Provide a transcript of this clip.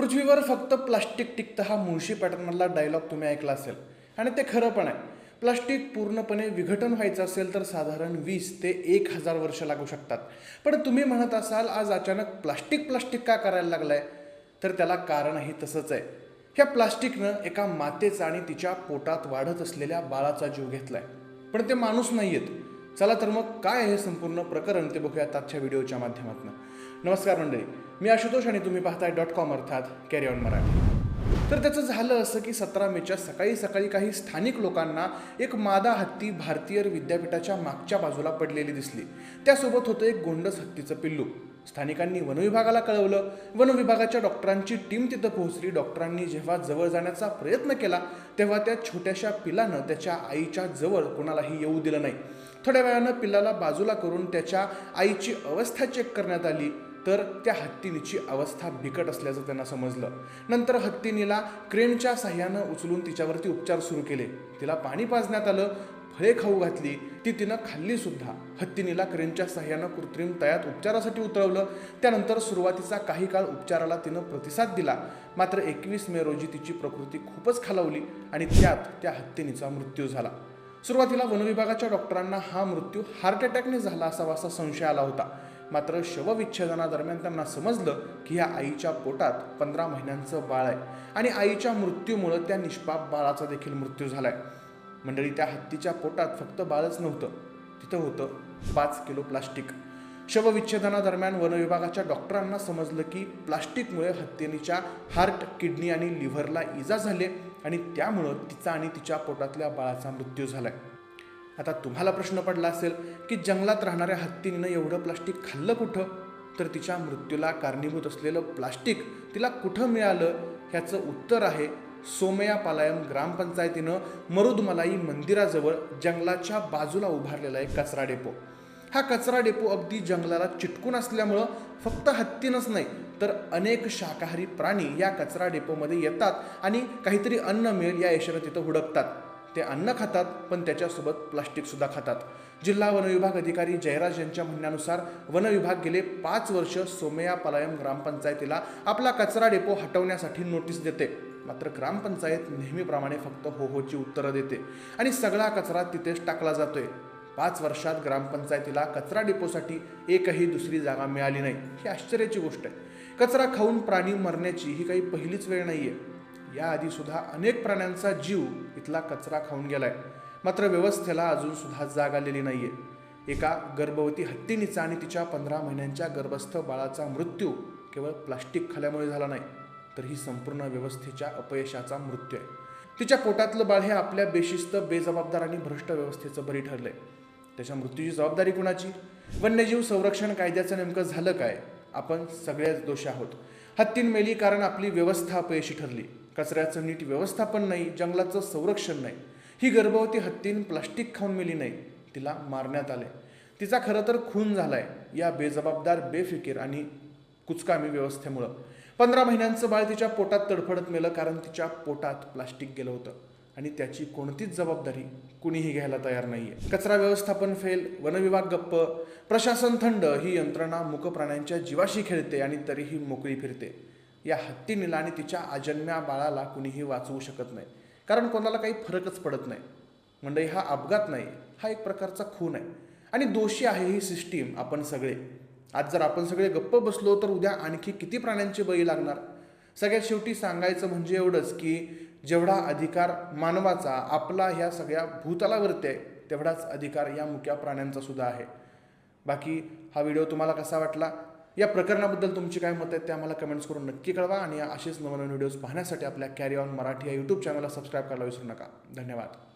पृथ्वीवर फक्त प्लास्टिक टिकतं हा मुळशी पॅटर्नमधला डायलॉग तुम्ही ऐकला असेल. आणि ते खरं पण आहे. प्लास्टिक पूर्णपणे विघटन व्हायचं असेल तर साधारण वीस ते एक हजार वर्ष लागू शकतात. पण तुम्ही म्हणत असाल आज अचानक प्लास्टिक प्लास्टिक का करायला लागलाय? तर त्याला कारणही तसंच आहे. ह्या प्लास्टिकनं एका मातेचा आणि तिच्या पोटात वाढत असलेल्या बाळाचा जीव घेतलाय. पण ते माणूस नाही आहेत चला तर मग काय आहे हे संपूर्ण प्रकरण ते बघूयात आजच्या व्हिडिओच्या माध्यमातून. नमस्कार मंडळी मी आशुतोष आणि तुम्ही पाहताय डॉट कॉम अर्थात कॅरी ऑन मराठी. तर त्याचं झालं असं की सतरा मेच्या सकाळी सकाळी काही स्थानिक लोकांना एक मादा हत्ती भारतीय विद्यापीठाच्या मागच्या बाजूला पडलेली दिसली. त्यासोबत होतं एक गोंडस हत्तीचं पिल्लू. स्थानिकांनी वनविभागाला कळवलं. वनविभागाच्या डॉक्टरांची टीम तिथं पोहोचली. डॉक्टरांनी जेव्हा जवळ जाण्याचा प्रयत्न केला तेव्हा त्या छोट्याशा पिलानं त्याच्या आईच्या जवळ कोणालाही येऊ दिलं नाही. थोड्या वेळानं पिल्लाला बाजूला करून त्याच्या आईची अवस्था चेक करण्यात आली. तर त्या हत्तीनीची अवस्था बिकट असल्याचं त्यांना समजलं. नंतर हत्तीनीला क्रेनच्या साह्यानं उचलून तिच्यावरती उपचार सुरू केले. तिला पाणी पाजण्यात आलं. फळे खाऊ घातली ती तिनं खाल्ली सुद्धा. हत्तीनीला क्रेनच्या सहाय्यानं कृत्रिम तयात उपचारासाठी उतरवलं. त्यानंतर सुरुवातीचा काही काळ उपचाराला तिनं प्रतिसाद दिला. मात्र एकवीस मे रोजी तिची प्रकृती खूपच खालावली आणि त्यात त्या हत्तीनीचा मृत्यू झाला. सुरुवातीला वनविभागाच्या डॉक्टरांना हा मृत्यू हार्ट अटॅकने झाला असावा असा संशय आला होता. मात्र शवविच्छेदनादरम्यान त्यांना समजलं की ह्या आईच्या पोटात पंधरा महिन्यांचं बाळ आहे आणि आईच्या मृत्यूमुळं त्या निष्पाप बाळाचा देखील मृत्यू झाला आहे मंडळी त्या हत्तीच्या पोटात फक्त बाळच नव्हतं. तिथं होतं पाच किलो प्लास्टिक. शवविच्छेदनादरम्यान वनविभागाच्या डॉक्टरांना समजलं की प्लास्टिकमुळे हत्तीनीच्या हार्ट किडनी आणि लिव्हरला इजा झाली आणि त्यामुळं तिचा आणि तिच्या पोटातल्या बाळाचा मृत्यू झालाय. आता तुम्हाला प्रश्न पडला असेल की जंगलात राहणाऱ्या हत्तीनं एवढं प्लास्टिक खाल्लं कुठं? तर तिच्या मृत्यूला कारणीभूत असलेलं प्लास्टिक तिला कुठं मिळालं? ह्याचं उत्तर आहे सोमयापालायम ग्रामपंचायतीनं मरुदमलाई मंदिराजवळ जंगलाच्या बाजूला उभारलेला एक कचरा डेपो. हा कचरा डेपो अगदी जंगलाला चिटकून असल्यामुळं फक्त हत्तीनच नाही तर अनेक शाकाहारी प्राणी या कचरा डेपोमध्ये येतात आणि काहीतरी अन्न मिळेल या यशानं तिथं हुडकतात. ते अन्न खातात पण त्याच्यासोबत प्लास्टिकसुद्धा खातात. जिल्हा वनविभाग अधिकारी जयराज यांच्या म्हणण्यानुसार वनविभाग गेले पाच वर्ष सोमया पलायम ग्रामपंचायतीला आपला कचरा डेपो हटवण्यासाठी नोटीस देते. मात्र ग्रामपंचायत नेहमीप्रमाणे फक्त हो होची उत्तरं देते. आणि सगळा कचरा तिथेच टाकला जातोय. पाच वर्षात ग्रामपंचायतीला कचरा डेपोसाठी एकही दुसरी जागा मिळाली नाही. ही आश्चर्याची गोष्ट आहे. कचरा खाऊन प्राणी मरण्याची ही काही पहिलीच वेळ नाही आहे याआधीसुद्धा अनेक प्राण्यांचा जीव इथला कचरा खाऊन गेलाय. मात्र व्यवस्थेला अजून सुद्धा जाग आलेली नाही आहे एका गर्भवती हत्तीनीचा आणि तिच्या पंधरा महिन्यांच्या गर्भस्थ बाळाचा मृत्यू केवळ प्लास्टिक खाल्यामुळे झाला नाही. तर ही संपूर्ण व्यवस्थेच्या अपयशाचा मृत्यू आहे. तिच्या पोटातलं बाळ हे आपल्या बेशिस्त बेजबाबदार आणि भ्रष्ट व्यवस्थेचं बरी ठरलंय. त्याच्या मृत्यूची जबाबदारी कुणाची? वन्यजीव संरक्षण कायद्याचं नेमकं झालं काय? आपण सगळ्याच दोषी आहोत. हत्तीन मेली कारण आपली व्यवस्था अपयशी ठरली. कचऱ्याचं नीट व्यवस्थापन नाही जंगलाचं संरक्षण नाही. ही गर्भवती हत्तीन प्लास्टिक खाऊन मेली नाही. तिला मारण्यात आले तिचा खरं तर खून झालाय. या बेजबाबदार बेफिकीर आणि कुचकामी व्यवस्थेमुळं. पंधरा महिन्यांचं बाळ तिच्या पोटात तडफडत मेलं कारण तिच्या पोटात प्लास्टिक गेलं होतं. आणि त्याची कोणतीच जबाबदारी कुणीही घ्यायला तयार नाहीये. कचरा व्यवस्थापन फेल वनविभाग गप्प प्रशासन थंड ही यंत्रणा मूक प्राण्यांच्या जीवाशी खेळते आणि तरीही मोकळी फिरते. या हत्तीनीला आणि तिच्या अजन्म्या बाळाला कुणीही वाचवू शकत नाही. कारण कोणाला काही फरकच पडत नाही. मंडळी हा अपघात नाही हा एक प्रकारचा खून आहे. आणि दोषी आहे ही सिस्टीम आपण सगळे. आज जर आपण सगळे गप्प बसलो तर उद्या आणखी किती प्राण्यांचे बळी लागणार? सगळ्यात शेवटी सांगायचं म्हणजे एवढंच की जेवढा अधिकार मानवाचा आपला ह्या सगळ्या भूतलावरती आहे तेवढाच अधिकार या मुक्या प्राण्यांचा सुद्धा आहे. बाकी हा व्हिडिओ तुम्हाला कसा वाटला? या प्रकरणाबद्दल तुमची काय मत आहेत ते आम्हाला कमेंट्स करून नक्की कळवा आणि असेच नवनवीन व्हिडिओज पाहण्यासाठी आपल्या कॅरी ऑन मराठी या यूट्यूब चॅनलला सबस्क्राईब करायला विसरू नका. धन्यवाद.